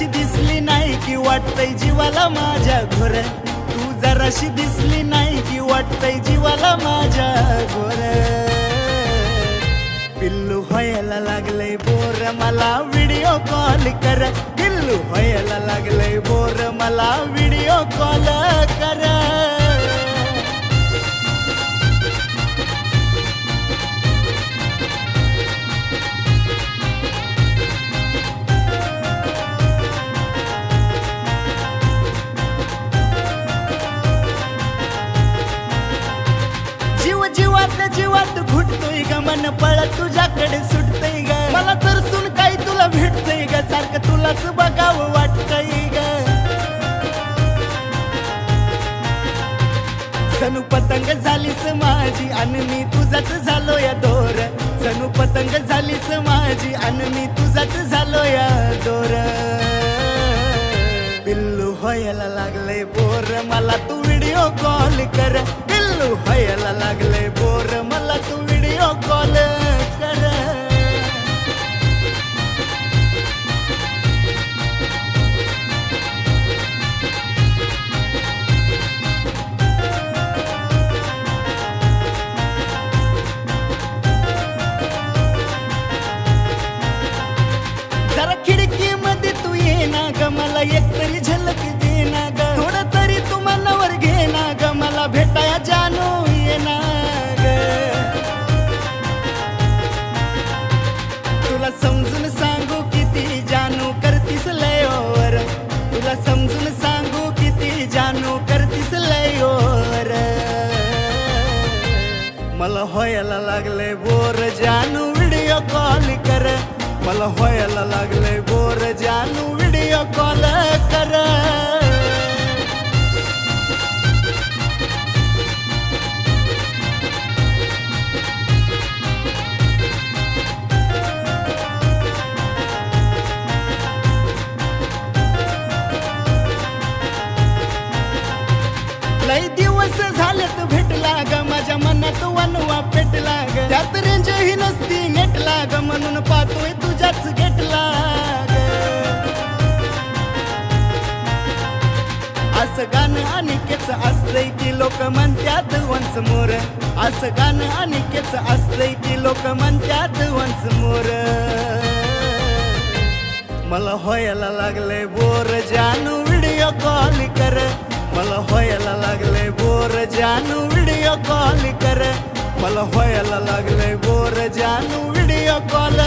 जराशी दिसली नाही की वाटतय जीवाला माझ्या घोर. तू जराशी दिसली नाही की वाटतय जीवाला माझ्या घोर. पिल्लू व्हायला लागलंय बोर मला व्हिडिओ कॉल कर. पिल्लू व्हायला लागलंय बोर मला व्हिडिओ कॉल कर जीवात घुटतोय ग मन पळत तुझ्याकडे सुटतय ग. मला तर सुन काही तुला भेटतय ग सारखं तुलाच बघावं वाटतय ग. सनू पतंग झालीस माझी आणि मी तुझाच झालो या दोर. सनू पतंग झालीस माझी आणि मी तुझाच झालो या दोर. पिल्लू व्हायला लागलंय बोर मला तू व्हिडिओ कॉल कर. चालू व्हायला लागलंय बोर. मला तू व्हिडिओ कॉल कर. जरा खिडकी मध्ये तू ये ना ग. मला एक तरी झलक समजून सांगू किती जानू करतीस लयोर मला व्हायला लागले बोर जानू व्हिडिओ कॉल कर. मला व्हायला लागले बोर लय दिवस झालेत भेटला ग माझ्या मनात वनवा पेटला ग. त्यात रेंजही नसती नेटला ग म्हणून पाहतोय तुझ्याच गेटला असं गाणं अनिकेच असतंय की लोक म्हणत्यात वंच मोर. असं गाणं अनिकेच असतंय की लोक म्हणत्यात वंच मोर. मला व्हायला लागलंय बोर जानू व्हिडिओ कॉल कर. मला व्हायला जानू व्हिडिओ कॉल कर। मला व्हायला लागलंय बोर जानू व्हिडिओ कॉल।